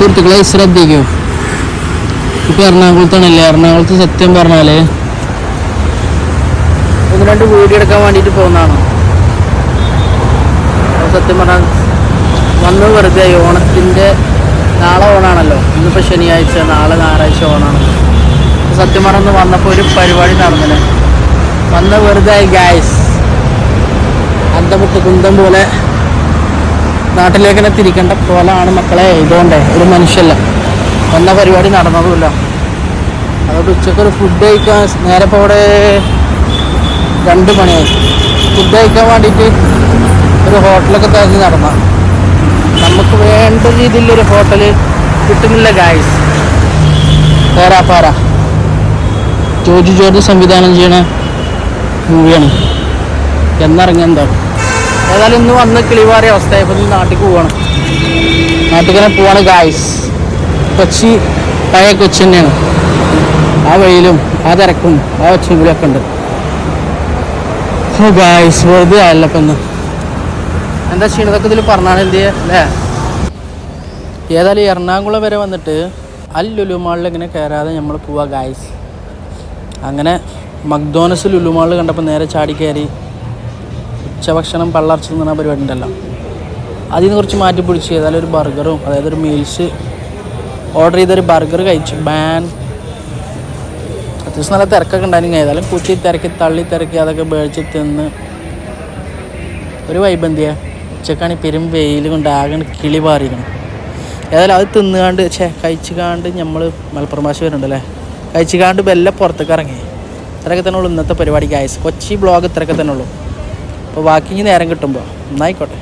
സുഹൃത്തുക്കളെ ശ്രദ്ധിക്കൂ. ഇപ്പൊ എറണാകുളത്താണല്ലേ എറണാകുളത്ത് സത്യം പറഞ്ഞാൽ ഒന്ന് രണ്ട് വീഡിയോ എടുക്കാൻ വേണ്ടിയിട്ട് പോകുന്നതാണ്. സത്യം പറഞ്ഞാൽ വന്ന് വെറുതെ. ഓണത്തിന്റെ നാളെ ഓണാണല്ലോ. ഇന്നിപ്പോ ശനിയാഴ്ച നാളെ ഞായറാഴ്ച ഓണാണല്ലോ സത്യം പറഞ്ഞ ഒന്ന് വന്നപ്പോൾ ഒരു പരിപാടി നടന്നില്ല വന്ന് വെറുതെ ഗായ്സ് അന്തമുട്ട് കുന്തം പോലെ നാട്ടിലേക്ക് തന്നെ തിരിക്കേണ്ട പോലാണ് മക്കളെ. ഇതുകൊണ്ടേ ഒരു മനുഷ്യല്ല. എന്ന പരിപാടി നടന്നതുമില്ല. അതുകൊണ്ട് ഉച്ചക്കൊരു ഫുഡ് കഴിക്കാൻ നേരെ ഇപ്പോൾ അവിടെ രണ്ട് മണിയായി ഫുഡ് കഴിക്കാൻ വേണ്ടിയിട്ട് ഒരു ഹോട്ടലൊക്കെ തിരഞ്ഞ് നടന്ന. നമുക്ക് വേണ്ട രീതിയിലൊരു ഹോട്ടൽ കിട്ടുന്നില്ല ഗായ്സ് പേരാപ്പാറ ജോജി ജോർജ് സംവിധാനം ചെയ്യണ മൂവിയാണ് എന്നിറങ്ങിയ എന്തോ? ഏതായാലും ഇന്ന് വന്ന് കിളിവാറിയ അവസ്ഥയായപ്പോൾ നാട്ടിൽ പോവാണ്. നാട്ടിൽ പോവാണ് ഗായ്സ് കൊച്ചി പഴയ കൊച്ചി തന്നെയാണ്. ആ വെയിലും ആ തിരക്കും ആ ഒച്ചയും ഉണ്ട്. ഓ ഗായ്സ് വെറുതെ ആയല്ലോ ഇപ്പം ഇന്ന്. എന്താ ക്ഷീണതൊക്കെ ഇതിൽ പറഞ്ഞാണ് എന്ത് അല്ലേ? ഏതായാലും എറണാകുളം വരെ വന്നിട്ട് അൽ ലുലുമാളിൽ ഇങ്ങനെ കയറാതെ നമ്മൾ പോവാ ഗായ്സ് അങ്ങനെ മക്ഡോണസ് ലുലുമാളിൽ കണ്ടപ്പോൾ നേരെ ചാടി കയറി. ഉച്ചഭക്ഷണം പള്ളർച്ച തിന്നുന്ന പരിപാടി ഉണ്ടല്ലോ. കുറച്ച് മാറ്റി പിടിച്ച് ഏതായാലും ഒരു ബർഗറും അതായത് ഒരു മീൽസ് ഓർഡർ ചെയ്തൊരു ബർഗർ കഴിച്ചു. ബാൻ അത്യാവശ്യം നല്ല തിരക്കൊക്കെ ഉണ്ടായിരുന്നു. ഏതായാലും കുത്തി തിരക്കി തള്ളി തിരക്കി അതൊക്കെ മേടിച്ച് തിന്ന്. ഒരു വൈബ് എന്തിയാ ഉച്ചക്കാണ് പെരും വെയിൽ കൊണ്ട് ആകെ കിളി പാറിക്കണം ഏതായാലും അത് തിന്നുകാണ്ട് ഛേ കഴിച്ചുകാണ്ട് നമ്മൾ മലപ്പുറം ഭാഷ വരുന്നുണ്ടല്ലേ? കഴിച്ചുകാണ്ട് ബെല്ല പുറത്തേക്ക് ഇറങ്ങി. ഇത്രയൊക്കെ തന്നെ ഉള്ളൂ ഇന്നത്തെ പരിപാടി ഗായസ് കൊച്ചി ബ്ലോഗ് ഇത്രയൊക്കെ തന്നെ ഉള്ളൂ. അപ്പോൾ ബാക്കി ഇനി നേരം കിട്ടുമ്പോൾ. എന്നായിക്കോട്ടെ.